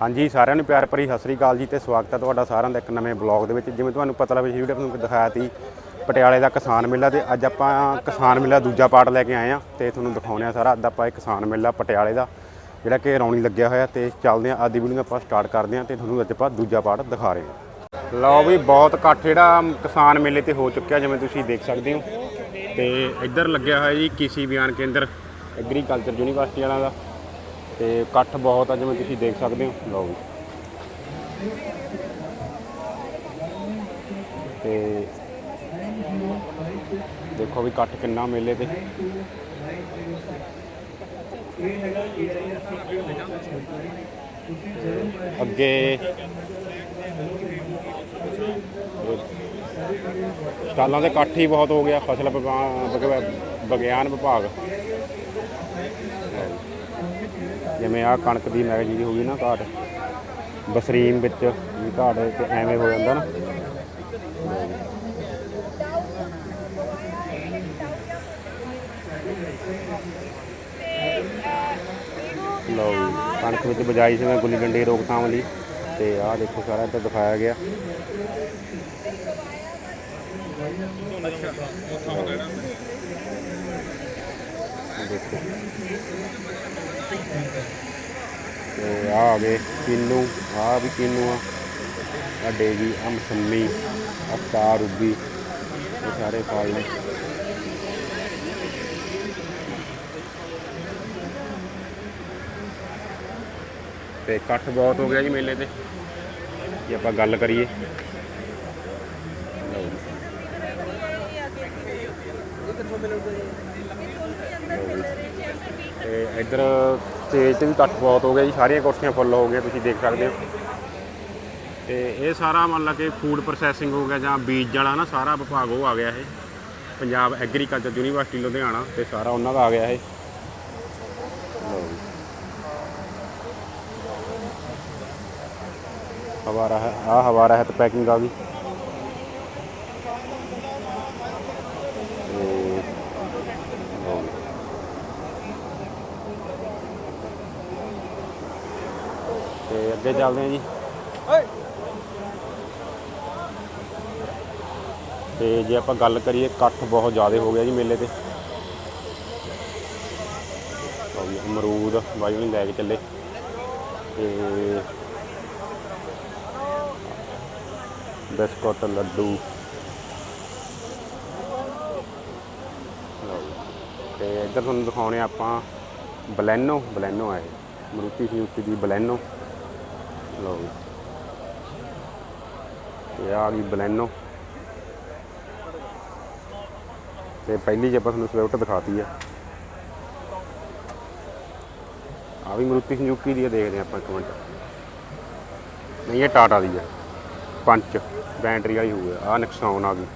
ਹਾਂਜੀ, ਸਾਰਿਆਂ ਨੂੰ ਪਿਆਰ ਭਰੀ ਸਤਿ ਸ੍ਰੀ ਅਕਾਲ ਜੀ ਤੇ ਸਵਾਗਤ ਹੈ ਤੁਹਾਡਾ ਸਾਰਿਆਂ ਦਾ ਇੱਕ ਨਵੇਂ ਬਲੌਗ ਦੇ ਵਿੱਚ। ਜਿਵੇਂ ਤੁਹਾਨੂੰ ਪਤਾ ਲੱਗ ਵੀਡੀਓ ਤੁਹਾਨੂੰ ਦਿਖਾਇਆ ਸੀ, ਪਟਿਆਲੇ ਦਾ ਕਿਸਾਨ ਮੇਲਾ ਤੇ ਅੱਜ ਆਪਾਂ ਕਿਸਾਨ ਮੇਲਾ ਦੂਜਾ ਪਾਰਟ ਲੈ ਕੇ ਆਏ ਆ ਤੇ ਤੁਹਾਨੂੰ ਦਿਖਾਉਂਦੇ ਆ ਸਾਰਾ। ਅੱਜ ਆਪਾਂ ਇਹ ਕਿਸਾਨ ਮੇਲਾ ਪਟਿਆਲੇ ਦਾ, ਜਿਹੜਾ ਕਿ ਰੌਣੀ ਲੱਗਿਆ ਹੋਇਆ ਤੇ ਚੱਲਦੇ ਆ ਅੱਜ ਦੀ ਵੀਡੀਓ ਆਪਾਂ ਸਟਾਰਟ ਕਰਦੇ ਆ ਤੇ ਤੁਹਾਨੂੰ ਅੱਜ ਆਪਾਂ ਦੂਜਾ ਪਾਰਟ ਦਿਖਾ ਰਹੇ ਹਾਂ। ਲਓ ਵੀ, ਬਹੁਤ ਇਕੱਠ ਜਿਹੜਾ ਕਿਸਾਨ ਮੇਲੇ ਤੇ ਹੋ ਚੁੱਕਿਆ, ਜਿਵੇਂ ਤੁਸੀਂ ਦੇਖ ਸਕਦੇ ਹੋ। ਤੇ ਇੱਧਰ ਲੱਗਿਆ ਹੋਇਆ ਜੀ ਕਿਸੀ ਬਿਆਨ ਕੇਂਦਰ, ਐਗਰੀਕਲਚਰ ਯੂਨੀਵਰਸਿਟੀ ਵਾਲਾ ਦਾ। ਤੇ ਇਕੱਠ ਬਹੁਤ ਆ ਜਿਵੇਂ ਤੁਸੀਂ ਦੇਖ ਸਕਦੇ ਹੋ। ਲਓ ਵੀ ਤੇ ਦੇਖੋ ਵੀ ਇਕੱਠ ਕਿੰਨਾ ਮੇਲੇ ਤੇ। ਅੱਗੇ ਸਟਾਲਾਂ ਦੇ ਇਕੱਠ ਹੀ ਬਹੁਤ ਹੋ ਗਿਆ, ਫਸਲ ਵਿਗਿਆਨ ਵਿਭਾਗ। ਜਿਵੇਂ ਆ ਕਣਕ ਦੀ ਮੈਗਜੀ ਦੀ ਹੋ ਗਈ ਨਾ ਘਾਟ ਬਸਰੀਮ ਵਿੱਚ ਵੀ ਘਾਟ ਤੇ ਐਵੇਂ ਹੋ ਜਾਂਦਾ ਨਾ। ਲਓ ਜੀ, ਕਣਕ ਵਿੱਚ ਬਜਾਈ ਜਿਵੇਂ ਗੁੱਲੀ ਡੰਡੇ ਰੋਕਥਾਮ ਲਈ ਤੇ ਆਹ ਦੇਖੋ ਸਾਰਾ ਇੱਧਰ ਦਿਖਾਇਆ ਗਿਆ। ਦੇਖੋ। ਤੇ ਆ ਆ ਗਏ ਕਿੰਨੂ ਆ ਵੀ ਕਿੰਨੂ ਆ। ਆ ਡੇਵੀ ਆ ਮਸੰਮੀ ਆ ਸਟਾਰ ਰੂਬੀ, ਇਹ ਸਾਰੇ ਫਲ ਨੇ। ਤੇ ਇਕੱਠ ਬਹੁਤ ਹੋ ਗਿਆ ਜੀ ਮੇਲੇ ਤੇ। ਜੇ ਆਪਾਂ ਗੱਲ ਕਰੀਏ। ਲਓ। ਜੀ। ਤੇ ਇੱਧਰ ਸਟੇਜ ਤੇ ਵੀ ਇਕੱਠ ਬਹੁਤ ਹੋ ਗਿਆ ਜੀ, ਸਾਰੀਆਂ ਕੁਰਸੀਆਂ ਫੁੱਲ ਹੋ ਗਈਆਂ, ਤੁਸੀਂ ਦੇਖ ਸਕਦੇ ਹੋ। ਤੇ ਇਹ ਸਾਰਾ ਮੰਨ ਲਾ ਕਿ ਫੂਡ ਪ੍ਰੋਸੈਸਿੰਗ ਹੋ ਗਿਆ ਜਾਂ ਬੀਜ ਵਾਲਾ ਨਾ, ਸਾਰਾ ਵਿਭਾਗ ਉਹ ਆ ਗਿਆ ਇਹ। ਪੰਜਾਬ ਐਗਰੀਕਲਚਰ ਯੂਨੀਵਰਸਿਟੀ ਲੁਧਿਆਣਾ ਤੇ ਸਾਰਾ ਉਹਨਾਂ ਦਾ ਆ ਗਿਆ ਇਹ। ਹਵਾਰਾ ਹੈ ਆ ਹਵਾਰਾ ਹੈ ਤੇ ਪੈਕਿੰਗ ਆ ਗਈ ਤੇ ਅੱਗੇ ਚੱਲਦੇ ਹਾਂ ਜੀ। ਤੇ ਜੇ ਆਪਾਂ ਗੱਲ ਕਰੀਏ ਇਕੱਠ ਬਹੁਤ ਜ਼ਿਆਦਾ ਹੋ ਗਿਆ ਜੀ ਮੇਲੇ ਤੇ। ਅਮਰੂਦ ਬਾਈ ਨੂੰ ਲੈ ਕੇ ਚੱਲੇ। ਤੇ ਬਿਸਕੁਟ ਲੱਡੂ। ਤੇ ਇੱਧਰ ਤੁਹਾਨੂੰ ਦਿਖਾਉਣੇ ਆ ਆਪਾਂ ਬਲੈਨੋ ਬਲੈਨੋ ਆ ਇਹ। ਮਰੂਤੀ ਸੁਜ਼ੂਕੀ ਦੀ ਬਲੈਨੋ। ਲਓ ਤੇ ਆ ਗਈ ਬਲੈਨੋ। ਤੇ ਪਹਿਲੀ ਜੇ ਆਪਾਂ ਤੁਹਾਨੂੰ ਸਵਿਫਟ ਦਿਖਾਤੀ ਆ। ਆ ਵੀ ਮਰੂਤੀ ਸੁਜ਼ੂਕੀ ਦੀ ਆ, ਦੇਖਦੇ ਹਾਂ ਆਪਾਂ ਇੱਕ ਮਿੰਟ। ਨਹੀਂ, ਇਹ ਟਾਟਾ ਦੀ ਆ। ਪੰਚ ਬੈਟਰੀ ਵਾਲੀ ਹੋਊ ਆ। ਨਕਸਾਨ ਆ ਗਈ।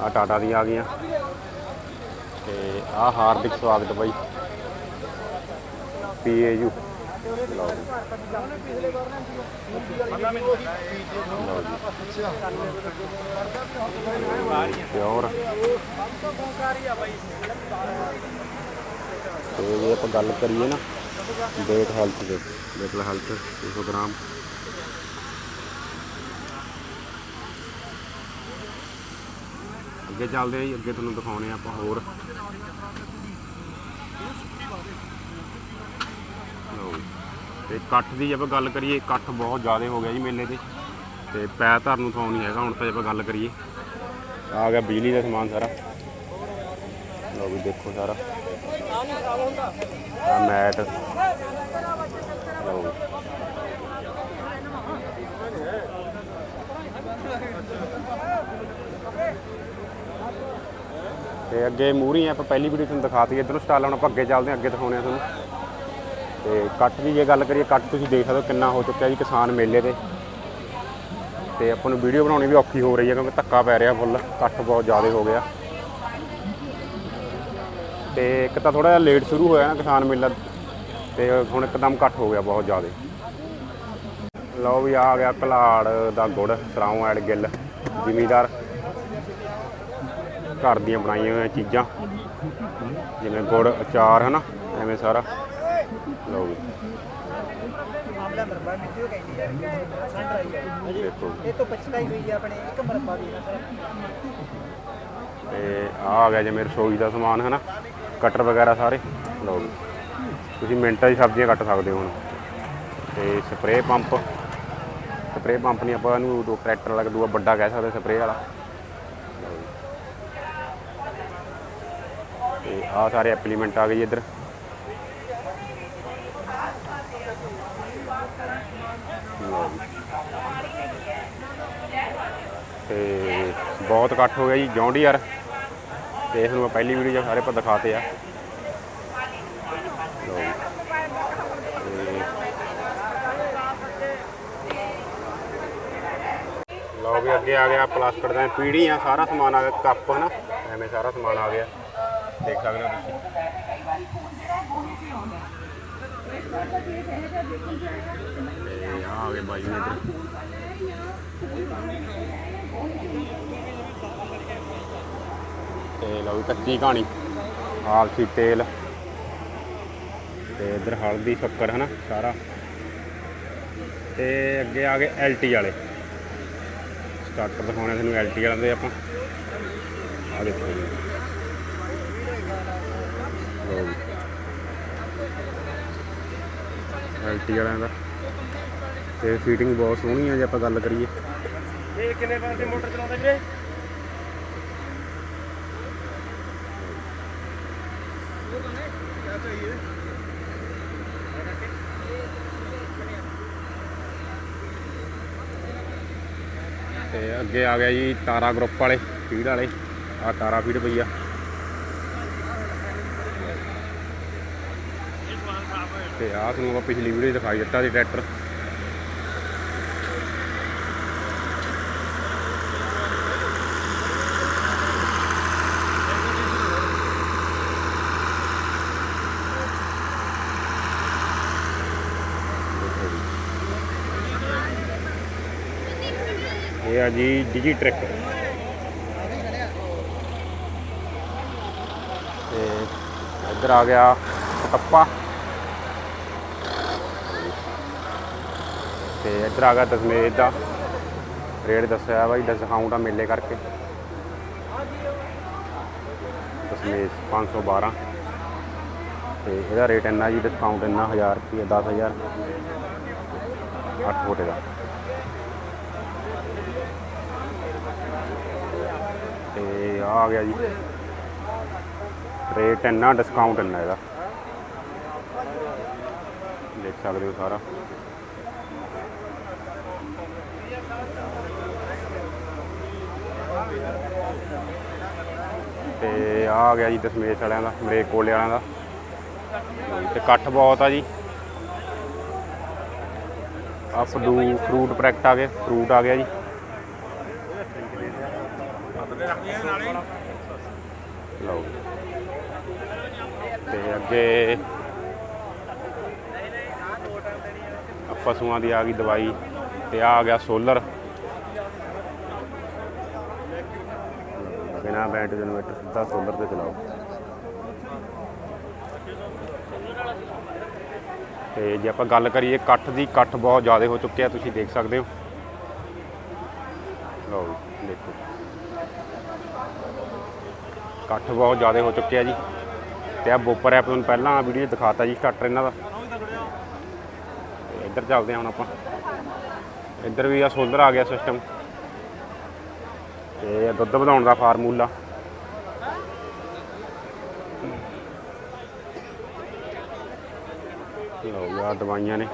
ਆ ਟਾਟਾ ਦੀ ਆ ਗਈਆਂ ਤੇ ਆ ਹਾਰਦਿਕ ਸਵਾਗਤ ਬਾਈ। ਪੀਏਯੂ। ਲਓ ਪਿਓਰ। ਤੇ ਜੇ ਆਪਾਂ ਗੱਲ ਕਰੀਏ ਨਾ ਡੇਟ ਹੈਲਥ ਦੇ ਡੇਟ ਹੈਲਥ 200 ਗ੍ਰਾਮ। ਅੱਗੇ ਚੱਲਦੇ ਆ ਜੀ, ਅੱਗੇ ਤੁਹਾਨੂੰ ਦਿਖਾਉਣੇ ਆ ਆਪਾਂ ਹੋਰ। ਲਓ ਜੀ। ਤੇ ਇਕੱਠ ਦੀ ਜੇ ਆਪਾਂ ਗੱਲ ਕਰੀਏ, ਇਕੱਠ ਬਹੁਤ ਜ਼ਿਆਦਾ ਹੋ ਗਿਆ ਜੀ ਮੇਲੇ ਤੇ। ਤੇ ਪੈਰ ਧਰਨ ਨੂੰ ਥਾਂ ਨਹੀਂ ਹੈਗਾ, ਹੁਣ ਤਾਂ ਜੇ ਆਪਾਂ ਗੱਲ ਕਰੀਏ। ਆ ਗਿਆ ਬਿਜਲੀ ਦਾ ਸਮਾਨ ਸਾਰਾ। ਲਓ ਵੀ ਦੇਖੋ ਸਾਰਾ। ਆ ਮੈਟ। ਲਓ। ਜੀ। ਤੇ ਅੱਗੇ ਮੂਹਰੀ ਆਪਾਂ ਪਹਿਲੀ ਵੀਡੀਓ ਤੁਹਾਨੂੰ ਦਿਖਾਤੀ ਇਧਰੋਂ ਸਟਾਲ ਹੁਣ ਆਪਾਂ ਅੱਗੇ ਚੱਲਦੇ ਹਾਂ, ਅੱਗੇ ਦਿਖਾਉਣੇ ਆ ਤੁਹਾਨੂੰ। ਤੇ ਕੱਟ ਦੀ ਜੇ ਗੱਲ ਕਰੀਏ, ਕੱਟ ਤੁਸੀਂ ਦੇਖ ਸਕਦੇ ਹੋ ਕਿੰਨਾ ਹੋ ਚੁੱਕਿਆ ਜੀ ਕਿਸਾਨ ਮੇਲੇ ਤੇ। ਤੇ ਆਪਾਂ ਨੂੰ ਵੀਡੀਓ ਬਣਾਉਣੀ ਵੀ ਔਖੀ ਹੋ ਰਹੀ ਹੈ ਕਿਉਂਕਿ ਧੱਕਾ ਪੈ ਰਿਹਾ ਫੁੱਲ, ਕੱਟ ਬਹੁਤ ਜ਼ਿਆਦਾ ਹੋ ਗਿਆ। ਤੇ ਇੱਕ ਤਾਂ ਥੋੜਾ ਜਿਹਾ ਲੇਟ ਸ਼ੁਰੂ ਹੋਇਆ ਨਾ ਕਿਸਾਨ ਮੇਲਾ, ਤੇ ਹੁਣ ਇੱਕਦਮ ਕੱਟ ਹੋ ਗਿਆ ਬਹੁਤ ਜ਼ਿਆਦਾ। ਲਓ ਵੀ ਆ ਗਿਆ ਕਲਾੜ ਦਾ ਗੁੜ ਸਰਾਉਂ ਐਡ ਗਿੱਲ, ਜ਼ਿਮੀਦਾਰ। ਘਰ ਦੀਆਂ ਬਣਾਈਆਂ ਹੋਈਆਂ ਚੀਜ਼ਾਂ, ਜਿਵੇਂ ਗੁੜ, ਅਚਾਰ, ਹਨਾ, ਐਵੇਂ ਸਾਰਾ। ਲਓ ਜੀ। ਮਾਮਲਾ ਮਰਬਾ ਮਿੱਟੀ ਕਹਿੰਦੀ ਹੈ ਸੰਡ ਰਹੀ ਹੈ ਦੇਖੋ ਇਹ ਤੋਂ ਪਛਤਾਈ ਹੋਈ ਹੈ ਆਪਣੇ ਇੱਕ ਮਰਬਾ ਨਾ ਸਰ। ਤੇ ਆ ਆ ਗਿਆ ਜਿਵੇਂ ਰਸੋਈ ਦਾ ਸਮਾਨ ਹੈ ਨਾ ਕਟਰ ਵਗੈਰਾ ਸਾਰੇ। ਲਓ ਜੀ। ਤੁਸੀਂ ਮਿੰਟਾਂ 'ਚ ਸਬਜ਼ੀਆਂ ਕੱਟ ਸਕਦੇ ਹੋ ਹੁਣ। ਤੇ ਸਪਰੇਅ ਪੰਪ। ਸਪਰੇਅ ਪੰਪ ਨਹੀਂ ਆਪਾਂ ਇਹਨੂੰ ਦੋ ਟਰੈਕਟਰ ਵਾਲਾ ਦੂਆ ਵੱਡਾ ਕਹਿ ਸਕਦੇ ਸਪਰੇਅ ਵਾਲਾ। ਤੇ ਆ ਸਾਰੇ ਐਪਲੀਮੈਂਟ ਆ ਗਏ ਇੱਧਰ ਲਓ ਜੀ। ਤੇ ਬਹੁਤ ਇਕੱਠ ਹੋ ਗਿਆ ਜੀ ਜੌਂਡੀਅਰ ਤੇ ਇਸ ਨੂੰ ਮੈਂ ਪਹਿਲੀ ਵੀਡੀਓ 'ਚ ਸਾਰੇ ਪਰ ਦਿਖਾਤੇ ਆ। ਲਓ ਤੇ ਲਓ ਵੀ ਅੱਗੇ ਆ ਗਿਆ ਪਲਾਸਟਿਕ ਦੀਆਂ ਆ, ਸਾਰਾ ਸਮਾਨ ਆ ਗਿਆ, ਕੱਪ ਹਨਾ, ਐਵੇਂ ਸਾਰਾ ਸਮਾਨ ਆ ਗਿਆ। ਦੇਖ ਸਕਦੇ ਹੋ ਤੁਸੀਂ। ਆ ਗਏ ਬਾਈ ਨੇ ਇੱਧਰ ਤੇ ਲਓ ਕੱਚੀ ਕਹਾਣੀ। ਆਲਸੀ ਤੇਲ। ਤੇ ਇੱਧਰ ਹਲਦੀ, ਸ਼ੱਕਰ, ਹਨਾ, ਸਾਰਾ। ਤੇ ਅੱਗੇ ਆ ਗਏ ਐਲਟੀ ਵਾਲੇ। ਸਟਾਰਟਰ ਦਿਖਾਉਣੇ ਤੁਹਾਨੂੰ ਐਲਟੀ ਵਾਲਿਆਂ ਦੇ ਆਪਾਂ। ਆ ਦੇਖੋ ਐਲਟੀ ਵਾਲਿਆਂ ਦਾ। ਤੇ ਫੀਟਿੰਗ ਬਹੁਤ ਸੋਹਣੀ ਆ, ਜੇ ਆਪਾਂ ਗੱਲ ਕਰੀਏ। ਇਹ ਕਿੰਨੇ ਵਾਰ ਮੋਟਰ ਚਲਾਉਂਦੇ ਵੀਰੇ? ਤੇ ਅੱਗੇ ਆ ਗਿਆ ਜੀ ਤਾਰਾ ਗਰੁੱਪ ਵਾਲੇ ਫੀਡ ਵਾਲੇ। ਆ ਤਾਰਾ ਫੀਡ ਪਈ ਆ। ਤੇ ਆਹ ਤੁਹਾਨੂੰ ਆਪਾਂ ਪਿਛਲੀ ਵੀਡੀਓ ਦਿਖਾਈ ਦਿੱਤਾ ਸੀ ਟਰੈਕਟਰ ਇਹ ਆ ਜੀ ਡਿਜੀ ਟ੍ਰਿਕ ਤੇ ਇੱਧਰ ਆ ਗਿਆ ਟੱਪਾ। ਤੇ ਇੱਧਰ ਆ ਗਿਆ ਦਸਮੇਜ ਦਾ। ਰੇਟ ਦੱਸਿਆ ਬਾਈ ਡਿਸਕਾਊਂਟ ਆ ਮੇਲੇ ਕਰਕੇ। ਦਸਮੇਜ 512 ਤੇ ਇਹਦਾ ਰੇਟ ਇੰਨਾ ਜੀ ਡਿਸਕਾਊਂਟ ਇੰਨਾ 1000 ਰੁਪਏ 10000 8 ਫੁੱਟ ਦਾ ਤੇ ਆਹ ਆ ਗਿਆ ਜੀ। ਰੇਟ ਇੰਨਾ ਡਿਸਕਾਊਂਟ ਇੰਨਾ ਇਹਦਾ। ਦੇਖ ਸਕਦੇ ਹੋ ਸਾਰਾ। ਤੇ ਆਹ ਆ ਗਿਆ ਜੀ ਦਸਮੇਸ਼ ਵਾਲਿਆਂ ਦਾ, ਮਰੇਕ ਕੋਲੇ ਵਾਲਿਆਂ ਦਾ। ਤੇ ਇਕੱਠ ਬਹੁਤ ਆ ਜੀ। ਆ ਫਲੂ ਫਰੂਟ ਪ੍ਰੋਡਕਟ ਆ ਗਏ ਫਰੂਟ ਆ ਗਿਆ ਜੀ। ਲਓ। ਤੇ ਅੱਗੇ ਆ ਪਸ਼ੂਆਂ ਦੀ ਆ ਗਈ ਦਵਾਈ ਤੇ ਆ ਆ ਗਿਆ ਸੋਲਰ। ਬਿਨਾ ਬੈਟਰੀ ਜਨਰੇਟਰ ਸਿੱਧਾ ਸੋਲਰ ਤੇ ਚਲਾਓ। ਤੇ ਜੇ ਆਪਾਂ ਗੱਲ ਕਰੀਏ ਕੱਠ ਦੀ ਕੱਠ ਬਹੁਤ ਜ਼ਿਆਦਾ ਹੋ ਚੁੱਕਿਆ ਤੁਸੀਂ ਦੇਖ ਸਕਦੇ ਹੋ। ਲਓ ਜੀ, ਦੇਖੋ। ਇਕੱਠ ਬਹੁਤ ਜ਼ਿਆਦਾ ਹੋ ਚੁੱਕਿਆ ਜੀ। ਤੇ ਆ ਬੋਪਰ ਐਪ ਤੁਹਾਨੂੰ ਪਹਿਲਾਂ ਵੀਡੀਓ ਦਿਖਾਤਾ ਜੀ ਕੱਟ ਇਹਨਾਂ ਦਾ। ਇੱਧਰ ਚੱਲਦੇ ਹਾਂ ਹੁਣ ਆਪਾਂ। ਇੱਧਰ ਵੀ ਆ ਸੋਲਰ ਆ ਗਿਆ ਸਿਸਟਮ ਤੇ ਦੁੱਧ ਵਧਾਉਣ ਦਾ ਫਾਰਮੂਲਾ ਲਓ ਜੀ ਦਵਾਈਆਂ ਨੇ।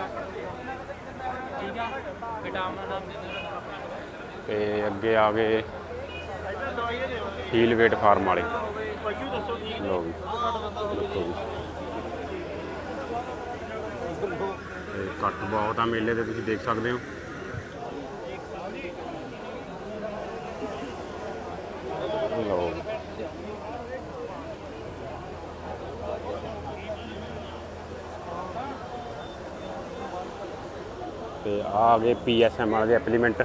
ਤੇ ਅੱਗੇ ਆ ਗਏ ਹੀਲ ਵੇਟ ਫਾਰਮ ਵਾਲੇ। ਲਓ ਜੀ। ਦੇਖੋ ਜੀ। ਤੇ ਕੱਟ ਬਹੁਤ ਆ ਮੇਲੇ ਦੇ, ਤੁਸੀਂ ਦੇਖ ਸਕਦੇ ਹੋ। ਲਓ ਜੀ। ਤੇ ਆਹ ਆ ਗਏ ਪੀਐਸਐਮ ਵਾਲੇ ਐਪਲੀਮੈਂਟ।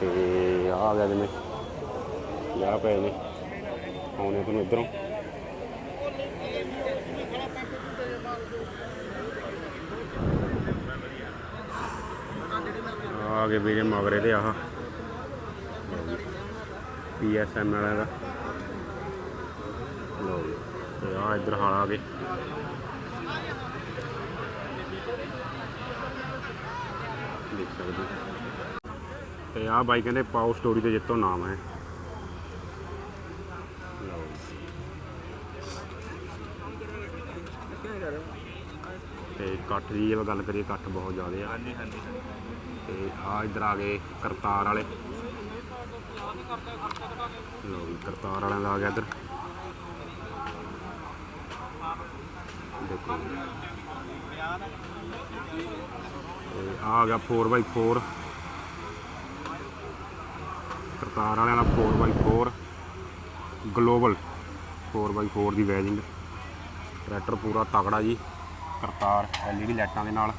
ਤੇ ਆ ਗਿਆ ਜਿਵੇਂ ਪੰਜਾਹ ਪਏ ਨੇ। ਆਉਣੇ ਤੁਹਾਨੂੰ ਇਧਰੋਂ। ਆ ਗਏ ਵੀਰੇ ਮਗਰੇ ਤੇ ਆਹ। ਪੀਐਸਐਮ ਵਾਲਾ ਦਾ। ਲੋ ਤੇ ਆ ਇਧਰ ਹਾਲ ਆ ਗਏ। ਦੇਖ ਸਕਦੇ ਤੇ ਆ ਬਾਈ ਕਹਿੰਦੇ ਪਾਓ ਸਟੋਰੀ ਤੇ ਜਿੱਤੋਂ ਨਾਮ ਹੈ। ਤੇ ਕੱਠ ਦੀ ਜੇ ਗੱਲ ਕਰੀਏ ਕੱਠ ਬਹੁਤ ਜ਼ਿਆਦਾ ਆ। ਹਾਂਜੀ ਹਾਂਜੀ ਤੇ ਆ ਇੱਧਰ ਆ ਗਏ ਕਰਤਾਰ ਵਾਲੇ। ਲਓ ਜੀ ਕਰਤਾਰ ਵਾਲਿਆਂ ਦਾ ਆ ਗਿਆ ਇੱਧਰ। ਦੇਖੋ। ਤੇ ਆ ਗਿਆ 4x4 ਕਰਤਾਰ ਵਾਲਿਆਂ ਦਾ 4x4 ਗਲੋਬਲ 4x4 ਦੀ ਵੈਜਿੰਗ। ਟਰੈਕਟਰ ਪੂਰਾ ਤਕੜਾ ਜੀ। ਕਰਤਾਰ ਐਲਈਡੀ ਲਾਈਟਾਂ ਦੇ ਨਾਲ।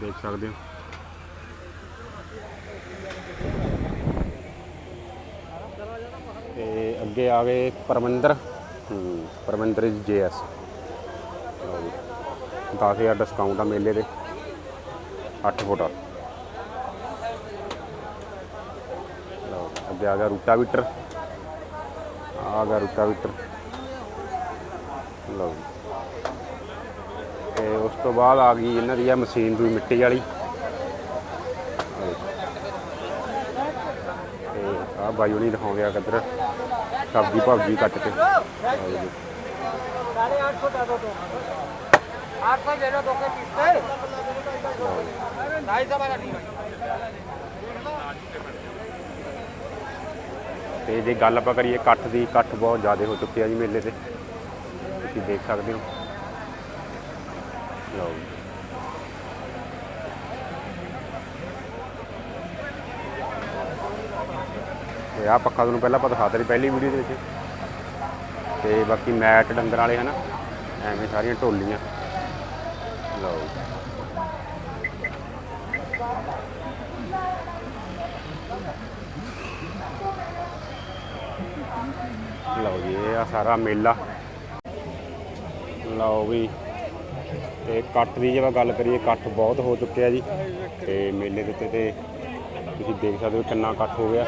ਦੇਖ ਸਕਦੇ ਹੋ। ਤੇ ਅੱਗੇ ਆ ਗਏ ਪਰਮਿੰਦਰ। ਹੂੰ, ਪਰਮਿੰਦਰ ਜੇਐਸ। 10000 ਡਿਸਕਾਊਂਟ ਆ ਮੇਲੇ ਦੇ। 8 ਫੁੱਟ ਅੱਗੇ ਆ ਗਿਆ ਰੂਟਾਵੀਟਰ। ਆ ਗਾ ਰੂਟਾਵੀਟਰ ਲਓ ਤੇ ਉਸ ਤੋਂ ਬਾਅਦ ਆ ਗਈ ਇਹਨਾਂ ਦੀ ਆ ਮਸ਼ੀਨ ਦੀ ਮਿੱਟੀ ਵਾਲੀ। ਤੇ ਆ ਬਾਈ ਨਹੀਂ ਦਿਖਾਉਂਦੇ ਆ ਕਿੱਧਰ। ਸਬਜ਼ੀ ਭਾਜੀ ਕੱਟ ਕੇ। 850 ਦਾ ਦੋ 800 ਦੇ ਦੋ ਕੇ ਪੀਸ ਤੇ ਨਹੀਂ ਸਵਾਰਾ ਤੇ ਜੇ ਗੱਲ ਆਪਾਂ ਕਰੀਏ ਇਕੱਠ ਦੀ, ਇਕੱਠ ਬਹੁਤ ਜ਼ਿਆਦਾ ਹੋ ਚੁੱਕਿਆ ਜੀ ਮੇਲੇ ਤੇ। ਤੁਸੀਂ ਦੇਖ ਸਕਦੇ ਹੋ। ਲਓ ਜੀ। ਤੇ ਆਹ ਪੱਖਾ ਤੁਹਾਨੂੰ ਪਹਿਲਾਂ ਪਤਾ ਦਿਖਾਤਾ ਸੀ ਪਹਿਲੀ ਵੀਡੀਓ ਦੇ ਵਿੱਚ। ਤੇ ਬਾਕੀ ਮੈਟ, ਡੰਗਰ ਵਾਲੇ, ਹਨਾ? ਐਵੇਂ ਸਾਰੀਆਂ ਢੋਲੀਆਂ। ਲਓ ਲਓ ਜੀ, ਇਹ ਆ ਸਾਰਾ ਮੇਲਾ। ਲਓ ਵੀ, ਤੇ ਕੱਟ ਦੀ ਜੇ ਆਪਾਂ ਗੱਲ ਕਰੀਏ, ਕੱਟ ਬਹੁਤ ਹੋ ਚੁੱਕਿਆ ਜੀ। ਤੇ ਮੇਲੇ ਦੇ ਉੱਤੇ ਤੇ ਤੁਸੀਂ ਦੇਖ ਸਕਦੇ ਹੋ ਕਿੰਨਾ ਕੱਟ ਹੋ ਗਿਆ।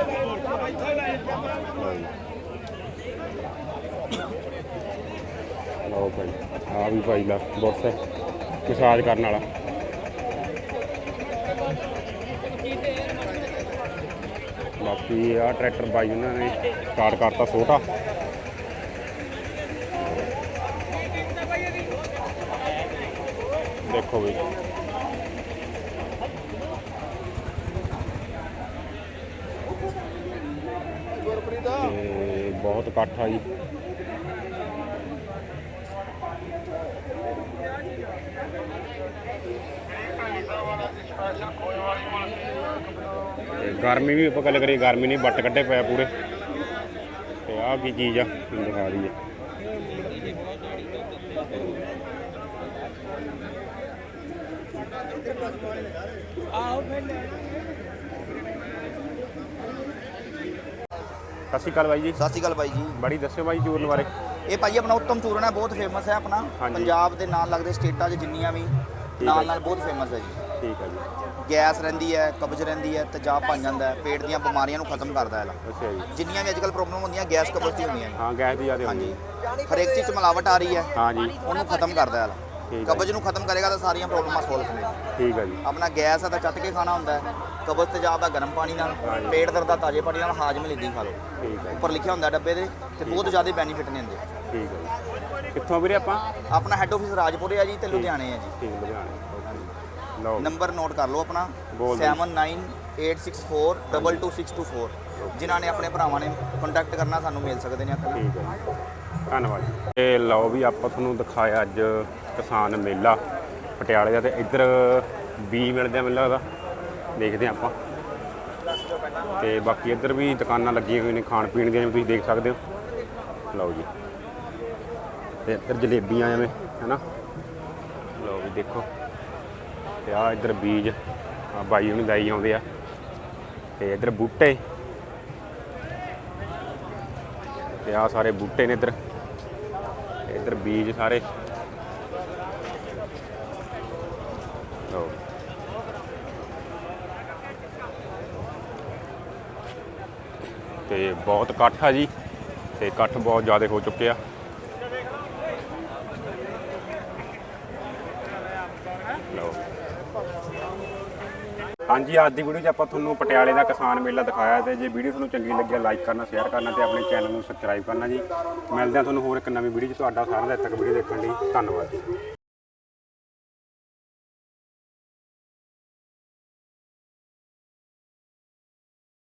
ਲਓ ਜੀ। ਲਓ ਭਾਈ ਆ ਵੀ ਭਾਈ ਲਾ ਬੁਰਸ ਹੈ। ਮਸਾਜ ਕਰਨ ਵਾਲਾ। ਬਾਕੀ ਆ ਟਰੈਕਟਰ ਬਾਈ ਉਹਨਾਂ ਨੇ ਸਟਾਰਟ ਕਰਤਾ ਛੋਟਾ। ਦੇਖੋ ਵੀ। ਤੇ ਬਹੁਤ ਇਕੱਠ ਆ ਜੀ। ਤੇ ਗਰਮੀ ਵੀ ਆਪਾਂ ਗੱਲ ਕਰੀਏ ਗਰਮੀ ਨਹੀਂ ਵੱਟ ਕੱਢੇ ਪਿਆ ਪੂਰੇ। ਤੇ ਆਹ ਕੀ ਚੀਜ਼ ਆ ਦਿਖਾ ਦਈਏ। ਸਤਿ ਸ਼੍ਰੀ ਅਕਾਲ ਬਾਈ ਜੀ। ਸਤਿ ਸ਼੍ਰੀ ਅਕਾਲ ਬਾਈ ਜੀ। ਬੜੀ ਦੱਸਿਓ ਬਾਈ ਚੂਰਨ ਬਾਰੇ। ਇਹ ਭਾਜੀ ਆਪਣਾ ਉੱਤਮ ਚੂਰਨ ਹੈ ਬਹੁਤ ਫੇਮਸ ਹੈ ਆਪਣਾ। ਹਾਂਜੀ। ਪੰਜਾਬ ਦੇ ਨਾਲ ਲੱਗਦੇ ਸਟੇਟਾਂ 'ਚ ਜਿੰਨੀਆਂ ਵੀ ਹੈ ਨਾਲ। ਨਾਲ ਬਹੁਤ ਫੇਮਸ ਹੈ ਜੀ। ਠੀਕ ਹੈ ਜੀ। ਗੈਸ ਰਹਿੰਦੀ ਹੈ ਕਬਜ਼ ਰਹਿੰਦੀ ਹੈ ਤੇਜ਼ਾਬ ਬਣ ਜਾਂਦਾ ਹੈ ਪੇਟ ਦੀਆਂ ਬਿਮਾਰੀਆਂ ਨੂੰ ਖਤਮ ਕਰਦਾ ਹੈ ਇਹ। ਅੱਛਾ ਜੀ। ਜਿੰਨੀਆਂ ਵੀ ਅੱਜਕੱਲ ਪ੍ਰੋਬਲਮ ਹੁੰਦੀਆਂ ਗੈਸ ਕਬਜ਼ ਦੀ ਹੁੰਦੀਆਂ ਹਾਂ ਗੈਸ ਦੀ ਜ਼ਿਆਦਾ ਹੁੰਦੀ ਹਾਂਜੀ। ਹਰੇਕ ਚੀਜ਼ 'ਚ ਮਿਲਾਵਟ ਆ ਰਹੀ ਹੈ ਹਾਂ ਜੀ। ਉਹਨੂੰ ਖਤਮ ਕਰਦਾ ਹੈ ਠੀਕ ਹੈ। ਕਬਜ਼ ਨੂੰ ਖਤਮ ਕਰੇਗਾ ਤਾਂ ਸਾਰੀਆਂ ਪ੍ਰੋਬਲਮਾਂ ਸੋਲਵ ਨੇ ਠੀਕ ਹੈ ਜੀ। ਆਪਣਾ ਗੈਸ ਹੈ ਤਾਂ ਚੱਟ ਕੇ ਖਾਣਾ ਹੁੰਦਾ ਹੈ। ਕਬਜ਼ ਤੇਜ਼ਾਬ ਦਾ ਗਰਮ ਪਾਣੀ ਨਾਲ। ਪੇਟ ਦਰਦ ਦਾ ਤਾਜ਼ੇ ਪਾਣੀ ਨਾਲ ਹਾਜ਼ਮੇ ਲਈ ਖਾ ਲਓ। ਠੀਕ ਹੈ ਉੱਪਰ ਲਿਖਿਆ ਹੁੰਦਾ ਡੱਬੇ ਦੇ ਤੇ ਬਹੁਤ ਜ਼ਿਆਦਾ ਬੈਨੀਫਿਟ ਨੇ ਇਹਦੇ। ਠੀਕ ਹੈ ਜੀ। ਕਿੱਥੋਂ ਵੀਰੇ ਆਪਾਂ? ਆਪਣਾ ਹੈੱਡ ਆਫਿਸ ਰਾਜਪੁਰੇ ਹੈ ਜੀ ਤੇ ਲੁਧਿਆਣੇ ਹੈ ਜੀ। ਠੀਕ ਲੁਧਿਆਣੇ। ਲਓ ਨੰਬਰ ਨੋਟ ਕਰ ਲਓ ਆਪਣਾ। ਬੋਲ ਦਿਓ। 7986422624 ਜਿਨ੍ਹਾਂ ਨੇ ਆਪਣੇ ਭਰਾਵਾਂ ਨੇ ਕੰਟੈਕਟ ਕਰਨਾ ਸਾਨੂੰ ਮਿਲ ਸਕਦੇ ਨੇ ਆਪਾਂ ਠੀਕ ਹੈ ਜੀ। ਧੰਨਵਾਦ ਜੀ। ਤੇ ਲਓ ਵੀ ਆਪਾਂ ਤੁਹਾਨੂੰ ਦਿਖਾਇਆ ਅੱਜ ਕਿਸਾਨ ਮੇਲਾ ਪਟਿਆਲੇ ਦਾ ਤੇ ਇੱਧਰ ਬੀ ਮਿਲਦੇ ਆ ਮੈਨੂੰ ਲੱਗਦਾ। ਦੇਖਦੇ ਹਾਂ ਆਪਾਂ। ਤੇ ਬਾਕੀ ਇੱਧਰ ਵੀ ਦੁਕਾਨਾਂ ਲੱਗੀਆਂ ਹੋਈਆਂ ਨੇ ਖਾਣ ਪੀਣ ਦੀਆਂ ਜਿਵੇਂ ਤੁਸੀਂ ਦੇਖ ਸਕਦੇ ਹੋ। ਲਓ ਜੀ। ਤੇ ਇੱਧਰ ਜਲੇਬੀਆਂ ਐਵੇਂ ਹੈਨਾ ਲਓ ਵੀ ਦੇਖੋ। ਤੇ ਆ ਇੱਧਰ ਬੀਜ ਆ ਬਾਈ ਨੂੰ ਦਾਈ ਆਉਂਦੇ ਆ। ਤੇ ਇੱਧਰ ਬੂਟੇ। ਤੇ ਆ ਸਾਰੇ ਬੂਟੇ ਨੇ ਇੱਧਰ। ਇੱਧਰ ਬੀਜ ਸਾਰੇ। ਲੋ ਤੇ ਬਹੁਤ ਇਕੱਠ ਆ ਜੀ। ਤੇ ਇਕੱਠ ਬਹੁਤ ਜ਼ਿਆਦਾ ਹੋ ਚੁੱਕੇ ਆ। ਹਾਂਜੀ, ਅੱਜ ਦੀ ਵੀਡੀਓ 'ਚ ਆਪਾਂ ਤੁਹਾਨੂੰ ਪਟਿਆਲੇ ਦਾ ਕਿਸਾਨ ਮੇਲਾ ਦਿਖਾਇਆ ਤੇ ਜੇ ਵੀਡੀਓ ਤੁਹਾਨੂੰ ਚੰਗੀ ਲੱਗੀ ਲਾਈਕ ਕਰਨਾ ਸ਼ੇਅਰ ਕਰਨਾ ਤੇ ਆਪਣੇ ਚੈਨਲ ਨੂੰ ਸਬਸਕ੍ਰਾਈਬ ਕਰਨਾ ਜੀ। ਮਿਲਦੇ ਹਾਂ ਤੁਹਾਨੂੰ ਹੋਰ ਇੱਕ ਨਵੀਂ ਵੀਡੀਓ 'ਚ। ਤੁਹਾਡਾ ਸਾਰਿਆਂ ਦਾ ਤੱਕ ਵੀਡੀਓ ਦੇਖਣ ਲਈ ਧੰਨਵਾਦ ਜੀ।